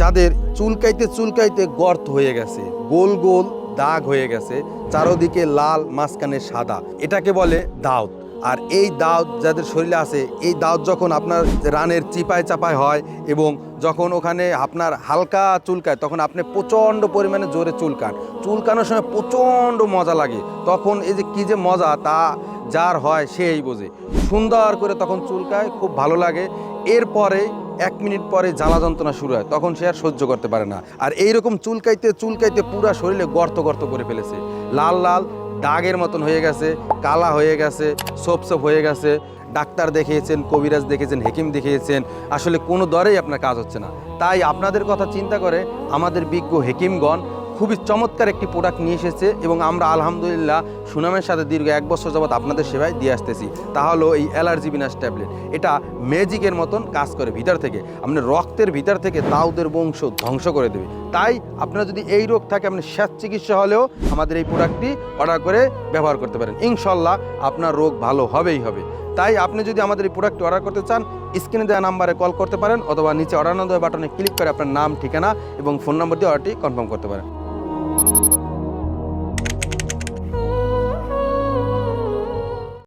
যাদের চুলকাইতে চুলকাইতে গর্ত হয়ে গেছে, গোল গোল দাগ হয়ে গেছে, চারোদিকে লাল, মাঝখানে সাদা। এটাকে বলে দাউদ। আর এই দাউদ যাদের শরীরে আছে, এই দাউদ যখন আপনার রানের চিপায় চাপায় হয় এবং যখন ওখানে আপনার হালকা চুলকায়, তখন আপনি প্রচণ্ড পরিমাণে জোরে চুলকান। চুলকানোর সময় প্রচণ্ড মজা লাগে। তখন এই যে কী যে মজা, তা যার হয় সেই বোঝে। সুন্দর করে তখন চুলকায়, খুব ভালো লাগে। এরপরে এক মিনিট পরে জ্বালা যন্ত্রণা শুরু হয়, তখন সে আর সহ্য করতে পারে না। আর এইরকম চুলকাইতে চুলকাইতে পুরা শরীরে গর্ত গর্ত করে ফেলেছে। লাল লাল, দাগের মতন হয়ে গেছে, কালা হয়ে গেছে, সোপ সোপ হয়ে গেছে। ডাক্তার দেখিয়েছেন, কবিরাজ দেখেছেন হেকিম দেখিয়েছেন। আসলে কোনো দরেই আপনার কাজ হচ্ছে না। তাই আপনাদের কথা চিন্তা করে আমাদের বিজ্ঞ হেকিমগণ খুবই চমৎকার একটি প্রোডাক্ট নিয়ে এসেছে এবং আমরা আলহামদুলিল্লাহ সুনামের সাথে দীর্ঘ এক বছর যাবৎ আপনাদের সেবায় দিয়ে আসতেছি। তা হলো এই অ্যালার্জি বিনাশ ট্যাবলেট। এটা ম্যাজিকের মতন কাজ করে ভিতর থেকে। আপনার রক্তের ভিতর থেকে দাউদের বংশ ধ্বংস করে দেবে। তাই আপনার যদি এই রোগ থাকে, আপনি স্বাস্থ্য চিকিৎসা হলেও আমাদের এই প্রোডাক্টটি অর্ডার করে ব্যবহার করতে পারেন। ইনশাল্লাহ আপনার রোগ ভালো হবেই হবে। তাই আপনি যদি আমাদের এই প্রোডাক্টটি অর্ডার করতে চান স্ক্রিনে দেওয়া নাম্বারে কল করতে পারেন অথবা নিচে অর্ডার দেওয়া বাটনে ক্লিক করে আপনার নাম, ঠিকানা এবং ফোন নম্বর দিয়ে অর্ডারটি কনফার্ম করতে পারেন। Thank you.